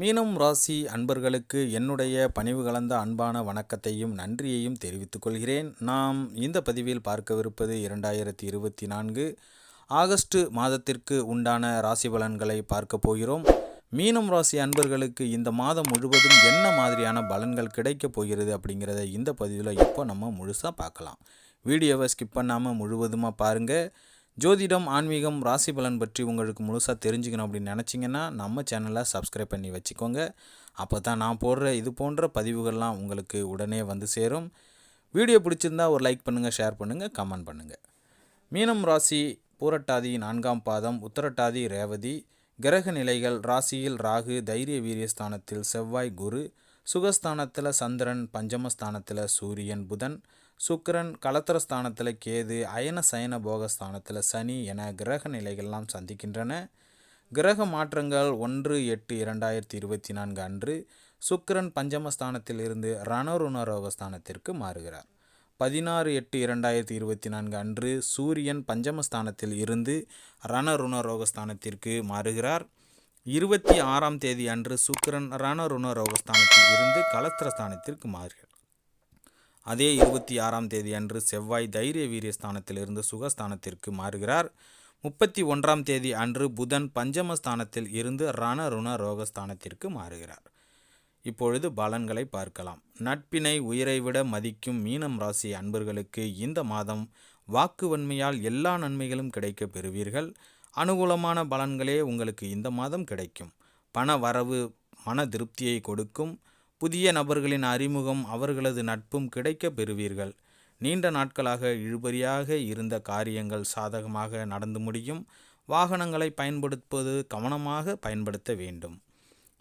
மீனம் ராசி அன்பர்களுக்கு என்னுடைய பணிவு கலந்த அன்பான வணக்கத்தையும் நன்றியையும் தெரிவித்துக் கொள்கிறேன். நாம் இந்த பதிவில் பார்க்கவிருப்பது இரண்டாயிரத்தி இருபத்தி நான்கு ஆகஸ்ட் மாதத்திற்கு உண்டான ராசி பலன்களை பார்க்க போகிறோம். மீனம் ராசி அன்பர்களுக்கு இந்த மாதம் முழுவதும் என்ன மாதிரியான பலன்கள் கிடைக்கப் போகிறது அப்படிங்கிறத இந்த பதிவில் இப்போ நம்ம முழுசாக பார்க்கலாம். வீடியோவை ஸ்கிப் பண்ணாமல் முழுவதுமாக பாருங்கள் ஜோதிடம் ஆன்மீகம் ராசி பலன் பற்றி உங்களுக்கு முழுசாக தெரிஞ்சுக்கணும் அப்படின்னு நினச்சிங்கன்னா நம்ம சேனலை சப்ஸ்கிரைப் பண்ணி வச்சுக்கோங்க. அப்போ தான் நான் போடுற இது போன்ற பதிவுகள்லாம் உங்களுக்கு உடனே வந்து சேரும். வீடியோ பிடிச்சிருந்தா ஒரு லைக் பண்ணுங்கள் ஷேர் பண்ணுங்கள் கமெண்ட் பண்ணுங்கள் மீனம் ராசி பூரட்டாதி நான்காம் பாதம் உத்தரட்டாதி ரேவதி கிரக நிலைகள் ராசியில் ராகு தைரிய வீரியஸ்தானத்தில் செவ்வாய் குரு சுகஸ்தானத்தில் சந்திரன் பஞ்சமஸ்தானத்தில் சூரியன் புதன் சுக்கிரன் கலத்திரஸ்தானத்தில் கேது அயன சயன போகஸ்தானத்தில் சனி என கிரக நிலைகள்லாம் சந்திக்கின்றன. கிரக மாற்றங்கள் ஒன்று எட்டு இரண்டாயிரத்தி இருபத்தி நான்கு அன்று சுக்கிரன் பஞ்சமஸ்தானத்தில் இருந்து ரணருணரோகஸ்தானத்திற்கு மாறுகிறார். பதினாறு எட்டு இரண்டாயிரத்தி இருபத்தி நான்கு அன்று சூரியன் பஞ்சமஸ்தானத்தில் இருந்து ரணருணரோகஸ்தானத்திற்கு மாறுகிறார். இருபத்தி ஆறாம் தேதி அன்று சுக்கிரன் ரணருணரோகஸ்தானத்தில் இருந்து கலத்திரஸ்தானத்திற்கு மாறுகிறார். அதே இருபத்தி ஆறாம் தேதி அன்று செவ்வாய் தைரிய வீரியஸ்தானத்திலிருந்து சுகஸ்தானத்திற்கு மாறுகிறார். முப்பத்தி ஒன்றாம் தேதி அன்று புதன் பஞ்சமஸ்தானத்தில் இருந்து ரண ருண ரோகஸ்தானத்திற்கு மாறுகிறார். இப்பொழுது பலன்களை பார்க்கலாம். நட்பினை உயிரை விட மதிக்கும் மீனம் ராசி அன்பர்களுக்கு இந்த மாதம் வாக்குவன்மையால் எல்லா நன்மைகளும் கிடைக்க பெறுவீர்கள். அனுகூலமான பலன்களே உங்களுக்கு இந்த மாதம் கிடைக்கும். பண வரவு மன திருப்தியை கொடுக்கும். புதிய நபர்களின் அறிமுகம் அவர்களது நட்பும் கிடைக்க பெறுவீர்கள். நீண்ட நாட்களாக இழுபறியாக இருந்த காரியங்கள் சாதகமாக நடந்து முடியும். வாகனங்களை பயன்படுத்துவது கவனமாக பயன்படுத்த வேண்டும்.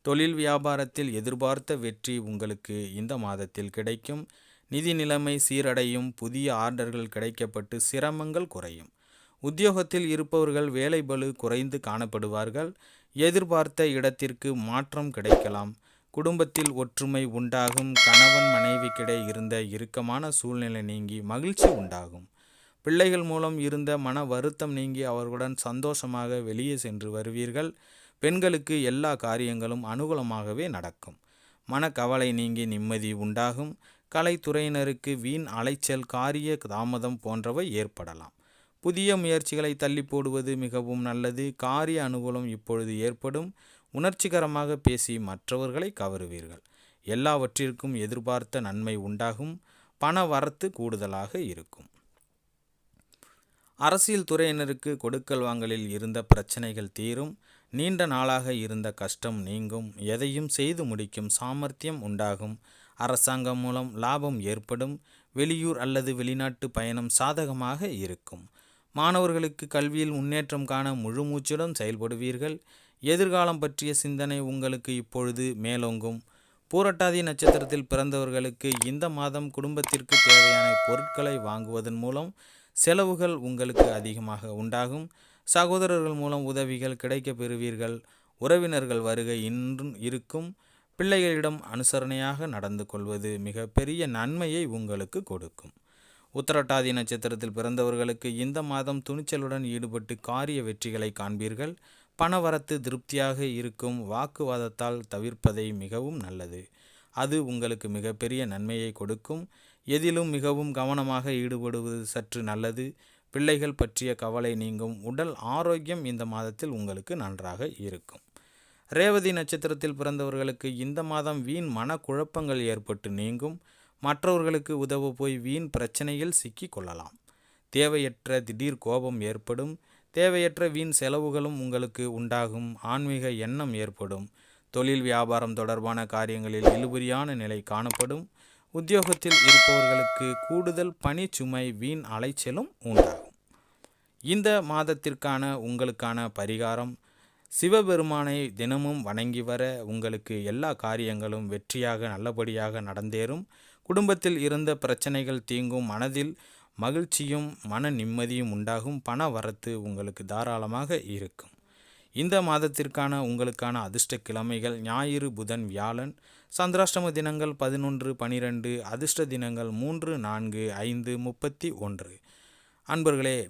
தொழில் வியாபாரத்தில் எதிர்பார்த்த வெற்றி உங்களுக்கு இந்த மாதத்தில் கிடைக்கும். நிதி நிலைமை சீரடையும் புதிய ஆர்டர்கள் கிடைக்கப்பட்டு சிரமங்கள் குறையும். உத்தியோகத்தில் இருப்பவர்கள் வேலை பளு குறைந்து காணப்படுவார்கள். எதிர்பார்த்த இடத்திற்கு மாற்றம் கிடைக்கலாம். குடும்பத்தில் ஒற்றுமை உண்டாகும் கணவன் மனைவிக்கிடையே இருந்த இறுக்கமான சூழ்நிலை நீங்கி மகிழ்ச்சி உண்டாகும். பிள்ளைகள் மூலம் இருந்த மன வருத்தம் நீங்கி அவர்களுடன் சந்தோஷமாக வெளியே சென்று வருவீர்கள். பெண்களுக்கு எல்லா காரியங்களும் அனுகூலமாகவே நடக்கும். மனக்கவலை நீங்கி நிம்மதி உண்டாகும். கலைத்துறையினருக்கு வீண் அலைச்சல் காரிய தாமதம் போன்றவை ஏற்படலாம். புதிய முயற்சிகளை தள்ளி போடுவது மிகவும் நல்லது. காரிய அனுகூலம் இப்பொழுது ஏற்படும். உணர்ச்சிகரமாக பேசி மற்றவர்களை கவருவீர்கள். எல்லாவற்றிற்கும் எதிர்பார்த்த நன்மை உண்டாகும். பண வரத்து கூடுதலாக இருக்கும். அரசியல் துறையினருக்கு கொடுக்கல் வாங்கலில் இருந்த பிரச்சனைகள் தீரும். நீண்ட நாளாக இருந்த கஷ்டம் நீங்கும். எதையும் செய்து முடிக்கும் சாமர்த்தியம் உண்டாகும். அரசாங்கம் மூலம் லாபம் ஏற்படும். வெளியூர் அல்லது வெளிநாட்டு பயணம் சாதகமாக இருக்கும். மாணவர்களுக்கு கல்வியில் முன்னேற்றம் காண முழுமூச்சுடன் செயல்படுவீர்கள். எதிர்காலம் பற்றிய சிந்தனை உங்களுக்கு இப்பொழுது மேலோங்கும். பூரட்டாதி நட்சத்திரத்தில் பிறந்தவர்களுக்கு இந்த மாதம் குடும்பத்திற்கு தேவையான பொருட்களை வாங்குவதன் மூலம் செலவுகள் உங்களுக்கு அதிகமாக உண்டாகும். சகோதரர்கள் மூலம் உதவிகள் கிடைக்க பெறுவீர்கள். உறவினர்கள் வருகை இன்றும் இருக்கும். பிள்ளைகளிடம் அனுசரணையாக நடந்து கொள்வது மிகப்பெரிய நன்மையை உங்களுக்கு கொடுக்கும். உத்தரட்டாதி நட்சத்திரத்தில் பிறந்தவர்களுக்கு இந்த மாதம் துணிச்சலுடன் ஈடுபட்டு காரிய வெற்றிகளை காண்பீர்கள். பணவரத்து திருப்தியாக இருக்கும் வாக்குவாதத்தால் தவிர்ப்பதை மிகவும் நல்லது. அது உங்களுக்கு மிகப்பெரிய நன்மையை கொடுக்கும். எதிலும் மிகவும் கவனமாக ஈடுபடுவது சற்று நல்லது. பிள்ளைகள் பற்றிய கவலை நீங்கும். உடல் ஆரோக்கியம் இந்த மாதத்தில் உங்களுக்கு நன்றாக இருக்கும். ரேவதி நட்சத்திரத்தில் பிறந்தவர்களுக்கு இந்த மாதம் வீண் மனக்குழப்பங்கள் ஏற்பட்டு நீங்கும். மற்றவர்களுக்கு உதவ போய் வீண் பிரச்சனையில் சிக்கி கொள்ளலாம். தேவையற்ற திடீர் கோபம் ஏற்படும். தேவையற்ற வீண் செலவுகளும் உங்களுக்கு உண்டாகும். ஆன்மீக எண்ணம் ஏற்படும். தொழில் வியாபாரம் தொடர்பான காரியங்களில் இழுபறியான நிலை காணப்படும். உத்தியோகத்தில் இருப்பவர்களுக்கு கூடுதல் பணி சுமை வீண் அலைச்சலும் உண்டாகும். இந்த மாதத்திற்கான உங்களுக்கான பரிகாரம் சிவபெருமானை தினமும் வணங்கி வர உங்களுக்கு எல்லா காரியங்களும் வெற்றியாக நல்லபடியாக நடந்தேறும். குடும்பத்தில் இருந்த பிரச்சனைகள் தீங்கும் மனதில் மகிழ்ச்சியும் மன நிம்மதியும் உண்டாகும். பண வரத்து உங்களுக்கு தாராளமாக இருக்கும். இந்த மாதத்திற்கான உங்களுக்கான அதிர்ஷ்ட கிழமைகள் ஞாயிறு புதன் வியாழன். சந்திராஷ்டம தினங்கள் பதினொன்று பனிரெண்டு. அதிர்ஷ்ட தினங்கள் மூன்று நான்கு ஐந்து முப்பத்தி ஒன்று. அன்பர்களே